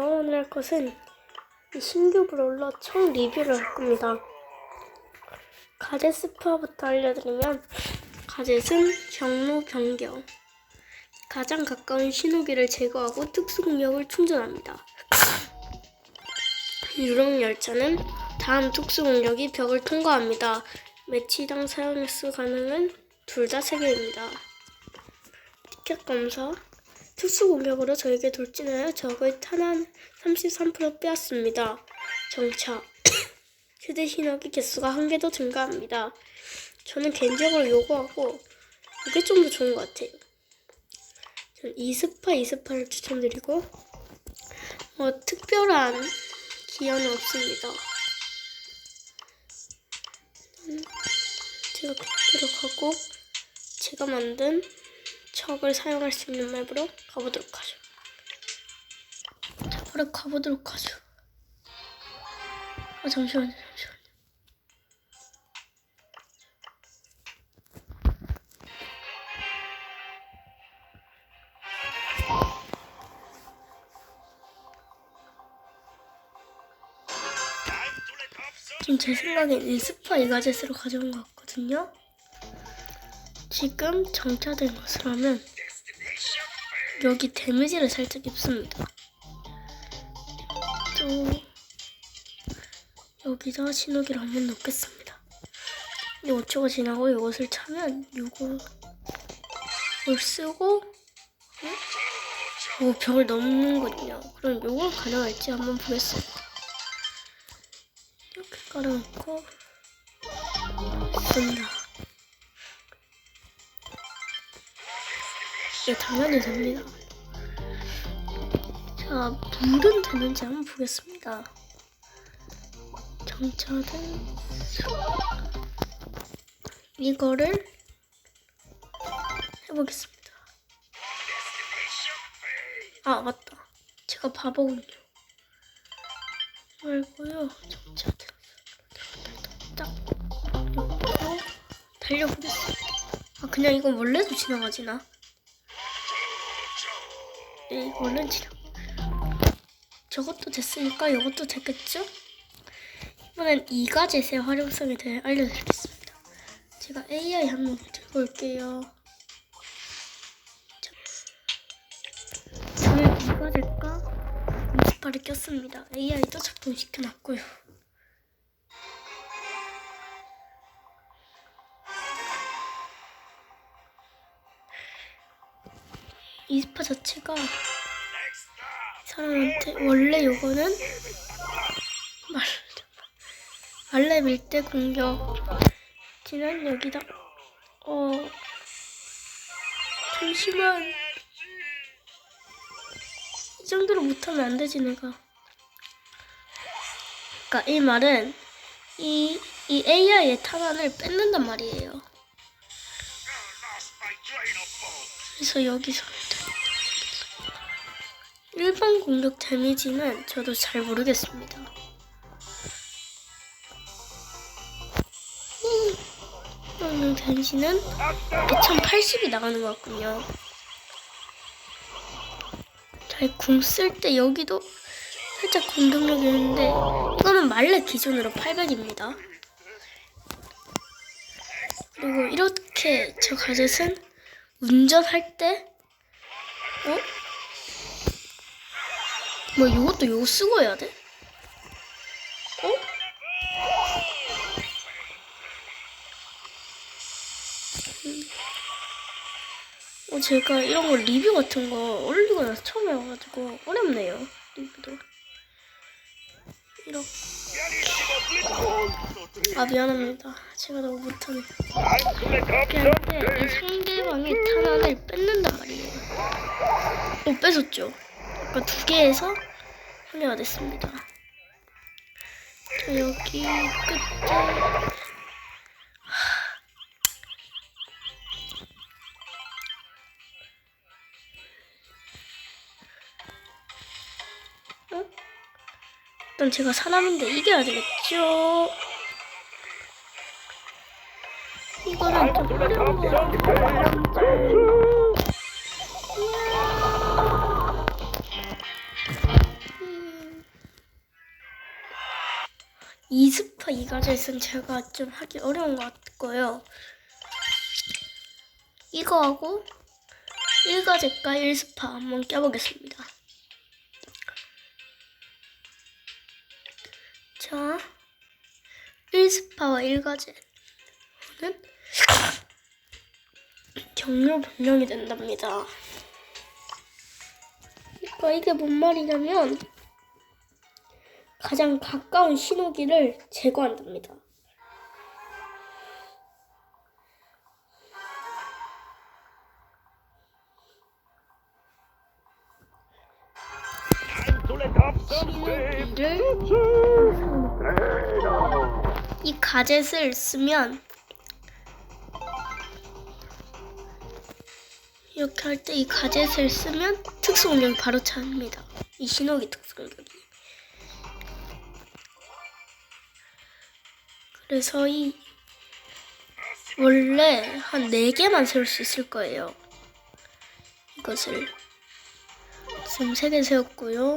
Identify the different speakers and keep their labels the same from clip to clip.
Speaker 1: 오늘 할 것은 이 신규 브롤러 총 리뷰를 할 겁니다. 가젯 스파부터 알려드리면 가젯은 경로 변경 가장 가까운 신호기를 제거하고 특수 공격을 충전합니다. 유령 열차는 다음 특수 공격이 벽을 통과합니다. 매치당 사용 횟수 가능은 둘 다 3개입니다. 티켓 검사 특수 공격으로 저에게 돌진하여 적의 탄환 33% 빼앗습니다. 정차 최대 신호기 개수가 한 개 더 증가합니다. 저는 개인적으로 요거하고 이게 좀 더 좋은 것 같아요. 전 이스파 이스파를 추천드리고 뭐 특별한 기여는 없습니다. 음, 제가 그대로 가고 제가 만든 척을 사용할 수 있는 맵으로 가보도록 하죠. 자, 바로 가보도록 하죠. 아, 잠시만요, 잠시만요. 지금 제 생각엔 인스파 이가젯으로 가져온 것 같거든요. 지금 정차된 것을 하면 여기 데미지를 살짝 입습니다. 또 여기다 신호기를 한번 넣겠습니다. 이 5초가 지나고 이것을 차면 요거 을 쓰고 오 벽을 넘는거든요. 그럼 요거 가능할지 한번 보겠습니다. 이렇게 깔아놓고 쓴다. 네, 당연히 됩니다. 자, 물은 되는지 한번 보겠습니다. 정차된 이거를 해보겠습니다. 아, 맞다. 제가 바보군요. 말고요. 정차된 딱 달려보겠습니다. 아, 그냥 이건 원래도 지나가지나? 네, 이거는 지나. 저것도 됐으니까 이것도 됐겠죠? 이번엔 이가젯의 활용성에 대해 알려드리겠습니다. 제가 AI 한명 들고 올게요. 자, 저는 이가젯과 인스파를 꼈습니다. AI도 작동시켜놨고요. 이스파 자체가 사람한테 원래 요거는 말 말레 밀대 공격 지난 여기다 어 잠시만. 이 정도로 못하면 안 되지 내가. 그러니까 이 말은 이, 이 AI의 탄환을 뺏는단 말이에요. 그래서 여기서 일반 공격 데미지는 저도 잘 모르겠습니다. 공격 데미지는 2080이 나가는 것 같군요. 잘 궁 쓸 때 여기도 살짝 공격력이 있는데 이거는 말레 기준으로 800입니다. 그리고 이렇게 저 가젯은 운전할 때 어? 뭐 이것도 이거 쓰고 해야 돼? 어? 음. 어 제가 이런 거 리뷰 같은 거 올리고 나서 처음 해가지고 어렵네요 리뷰도 이렇게 아 미안합니다 제가 너무 못하네요 이렇게 할때이 상대방이 탄환을 뺏는단 말이에요 어 뺏었죠 아까 두 개에서 한 개가 됐습니다. 자, 여기 끝에 어? 일단 제가 사람인데 이겨야 되겠죠? 이거는 좀 어려운 거 같아요. 이스파 이가젯은 제가 좀 하기 어려운 것 같고요. 이거 하고 1가젯과 1스파 한번 껴보겠습니다. 자, 1스파와 1가젯은 경로 변경이 된답니다. 그러니까 이게 뭔 말이냐면 가장 가까운 신호기를 제거한답니다. 신호기를 이 가젯을 쓰면 이렇게 할 때 이 가젯을 쓰면 특수 공격이 바로 차입니다. 이 신호기 특수 공격이. 그래서 이 원래 한 4개만 세울 수 있을 거예요. 이것을 지금 3개 세웠고요.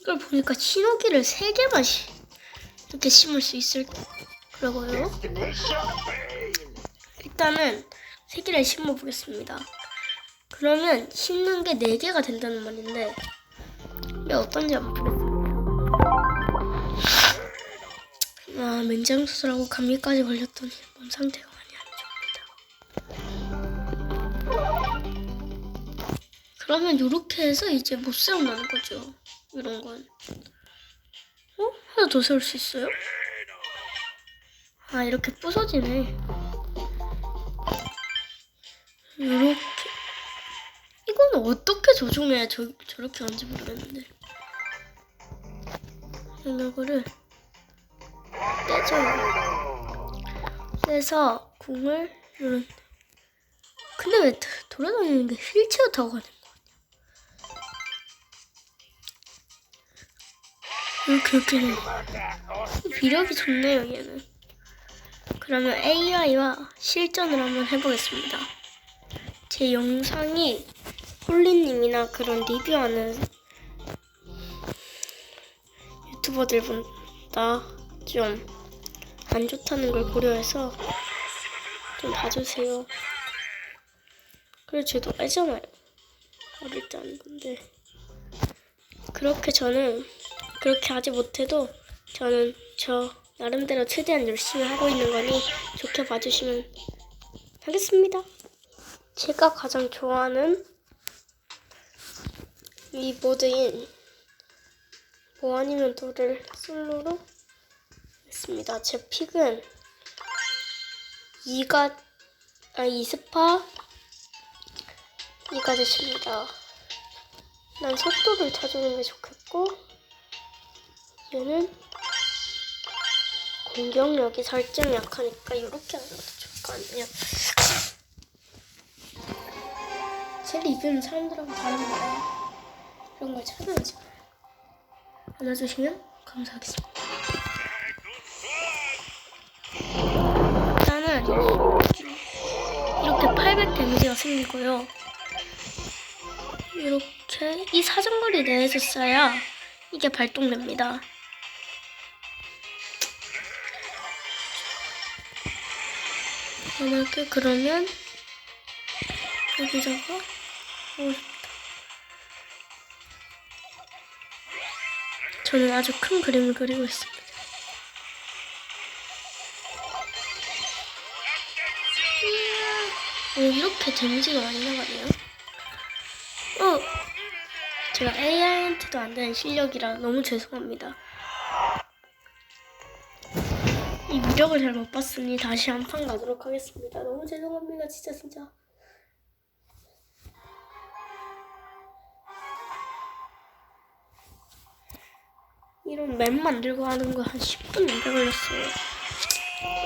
Speaker 1: 이걸 보니까 신호기를 3개만 시, 이렇게 심을 수 있을 거라고요. 일단은 3개를 심어 보겠습니다. 그러면 심는 게 4개가 된다는 말인데 이게 어떤지 한번 보겠습니다. 아, 맹장 수술하고 감기까지 걸렸더니 몸 상태가 많이 안 좋습니다. 그러면 이렇게 해서 이제 못 세운다는 거죠. 이런 건. 어? 하나 더 세울 수 있어요? 아, 이렇게 부서지네. 이렇게. 이거는 어떻게 조종해야 저, 저렇게 하는지 모르겠는데. 이거를 떼줘요. 떼서 궁을 이런. 근데 왜 도- 돌아다니는 게 휠체어 타고 가는 거야? 이렇게 이렇게 비력이 좋네요 얘는. 그러면 AI와 실전을 한번 해보겠습니다. 제 영상이 홀리님이나 그런 리뷰하는 유튜버들 보다 좀 안 좋다는 걸 고려해서 좀 봐주세요. 그래 저도 알잖아요. 어릴 때 하는 건데 그렇게 저는 그렇게 하지 못해도 저는 저 나름대로 최대한 열심히 하고 있는 거니 좋게 봐주시면 하겠습니다. 제가 가장 좋아하는 이 모드인 뭐 아니면 돌을 솔로로 했습니다. 제 픽은 이가 아 이스파 이가젯입니다. 난 속도를 찾아주는 게 좋겠고 얘는 공격력이 살짝 약하니까 이렇게 하는 것도 좋을 거 아니에요. 제 리뷰는 사람들하고 다릅니다. 이런 걸 찾아야지. 알아주시면 감사하겠습니다. 일단은 이렇게 800 데미지가 생기고요. 이렇게 이 사정거리 내에서 써야 이게 발동됩니다. 만약에 그러면 여기다가 어, 저는 아주 큰 그림을 그리고 있습니다. 어, 이렇게 데미지가 많이 나가네요. 어, 제가 AI한테도 안 되는 실력이라 너무 죄송합니다. 이 위력을 잘 못 봤으니 다시 한 판 가도록 하겠습니다. 너무 죄송합니다. 진짜 진짜. 이런 맵 만들고 하는 거 한 10분 넘게 걸렸어요.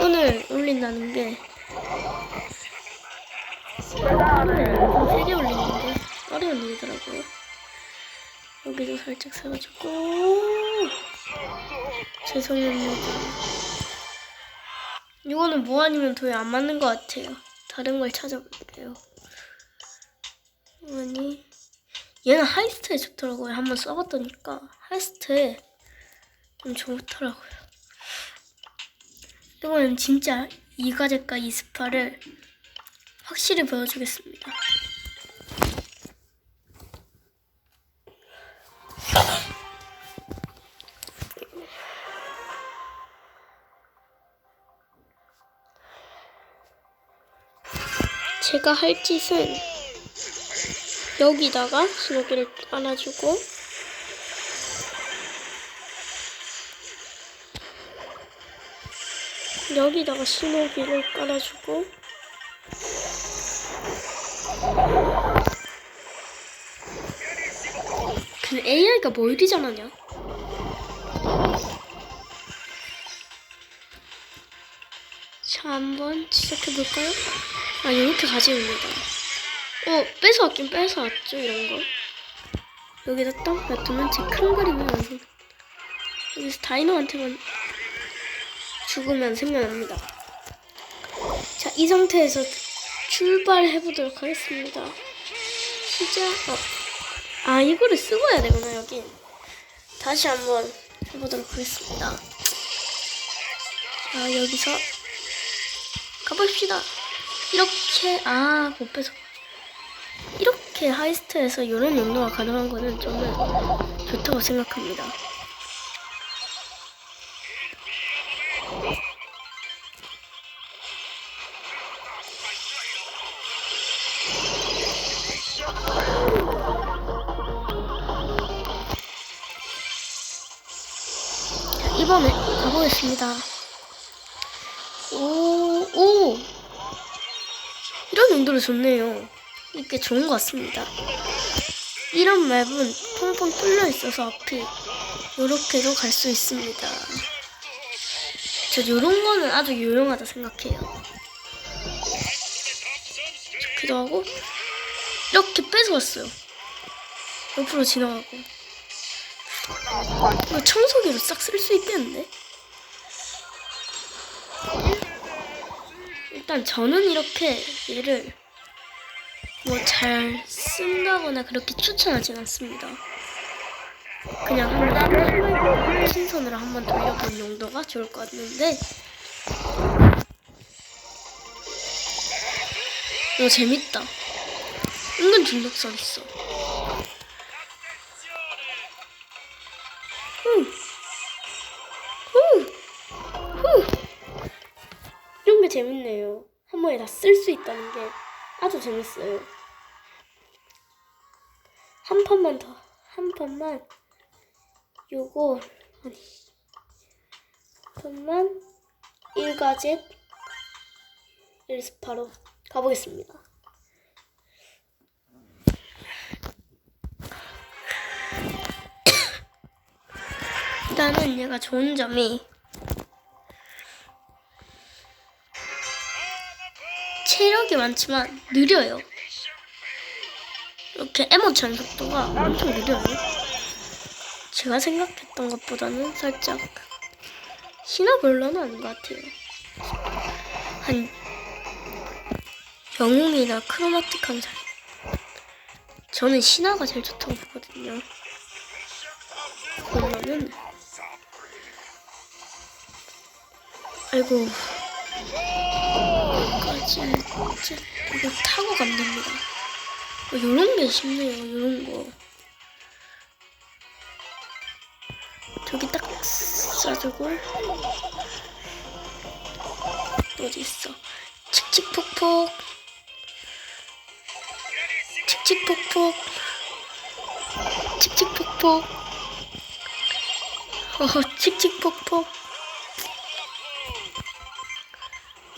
Speaker 1: 오늘 올린다는 게 오늘 3개 올리는데 어려운 일이더라고요. 여기도 살짝 세워주고 죄송합니다. 이거는 뭐 아니면 도에 안 맞는 것 같아요. 다른 걸 찾아볼게요. 아니 얘는 하이스트에 좋더라고요. 한번 써봤더니까 하이스트에 좀 좋더라고요. 이번엔 진짜 이가제과 이스파를 확실히 보여주겠습니다. 제가 할 짓은 여기다가 신호기를 깔아주고 여기다가 신호기를 깔아주고 그 AI가 뭐 이리 잘하냐? 자, 한번 시작해볼까요? 아, 이렇게 가지입니다. 어, 뺏어왔긴 뺏어왔죠, 이런 거. 여기다 딱 놔두면 제 큰 그림이 완성. 여기서 다이노한테만 죽으면 생겨납니다. 자, 이 상태에서 출발해 보도록 하겠습니다. 시작. 어. 아, 이거를 쓰고 해야 되구나, 여기. 다시 한번 해보도록 하겠습니다. 자, 여기서 가봅시다. 이렇게, 아, 못 뺏어. 이렇게 하이스트에서 이런 용도가 가능한 거는 저는 좋다고 생각합니다. 자, 이번에 가보겠습니다. 오, 오! 이런 용도로 좋네요. 이게 좋은 것 같습니다. 이런 맵은 펑펑 뚫려 있어서 앞이 이렇게도 갈 수 있습니다. 저 이런 거는 아주 유용하다 생각해요. 좋기도 하고 이렇게 뺏어왔어요. 옆으로 지나가고 이거 청소기로 싹 쓸 수 있겠는데? 일단 저는 이렇게 얘를 뭐 잘 쓴다거나 그렇게 추천하진 않습니다. 그냥 한번 신선으로 한번 돌려본 용도가 좋을 것 같는데 이거 재밌다. 은근 중독성 있어. 이런 게 재밌네요. 한 번에 다 쓸 수 있다는 게 아주 재밌어요. 한 판만 더, 한 판만, 요거, 아니, 한 판만, 1가젯, 1스파로 가보겠습니다. 일단은 얘가 좋은 점이 체력이 많지만 느려요. 이렇게 에모션 속도가 엄청 느려요. 제가 생각했던 것보다는 살짝 신화별로는 아닌 것 같아요. 한 영웅이나 크로마틱한 살. 저는 신화가 제일 좋다고 보거든요. 그러면은 아이고 여기까지 이거 타고 간답니다. 어, 요런 게 쉽네요. 요런 거. 저기 딱 쏴주고 또 어디 있어? 칙칙폭폭 칙칙폭폭 칙칙폭폭 어 칙칙폭폭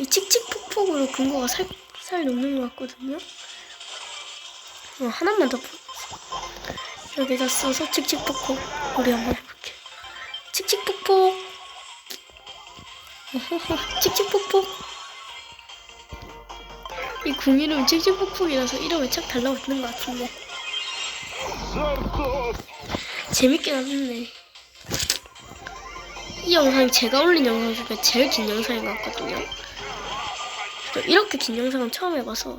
Speaker 1: 이 칙칙폭폭으로 근거가 살, 살 녹는 것 같거든요. 어, 하나만 더 보- 여기다 써서 칙칙폭폭 우리 한번 해볼게. 칙칙폭폭 칙칙폭폭 이 궁 이름 칙칙폭폭이라서 이름이 착 달라붙는 것 같은데 재밌긴 한데 이 영상이 제가 올린 영상 중에 제일 긴 영상인 것 같거든요. 저 이렇게 긴 영상은 처음 해봐서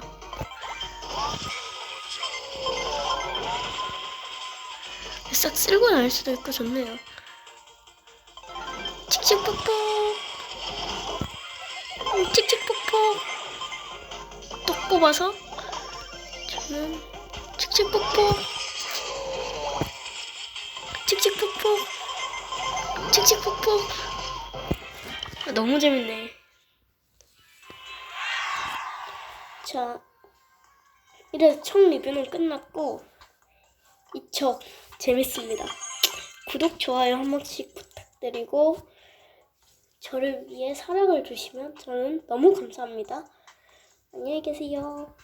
Speaker 1: 싹 쓸고 날 수도 있고 좋네요. 칙칙폭폭. 음, 칙칙폭폭. 또 뽑아서 저는 칙칙폭폭. 칙칙폭폭. 칙칙폭폭. 아, 너무 재밌네. 자, 이래서 총 리뷰는 끝났고 이척 재밌습니다. 구독, 좋아요 한 번씩 부탁드리고 저를 위해 사랑을 주시면 저는 너무 감사합니다. 안녕히 계세요.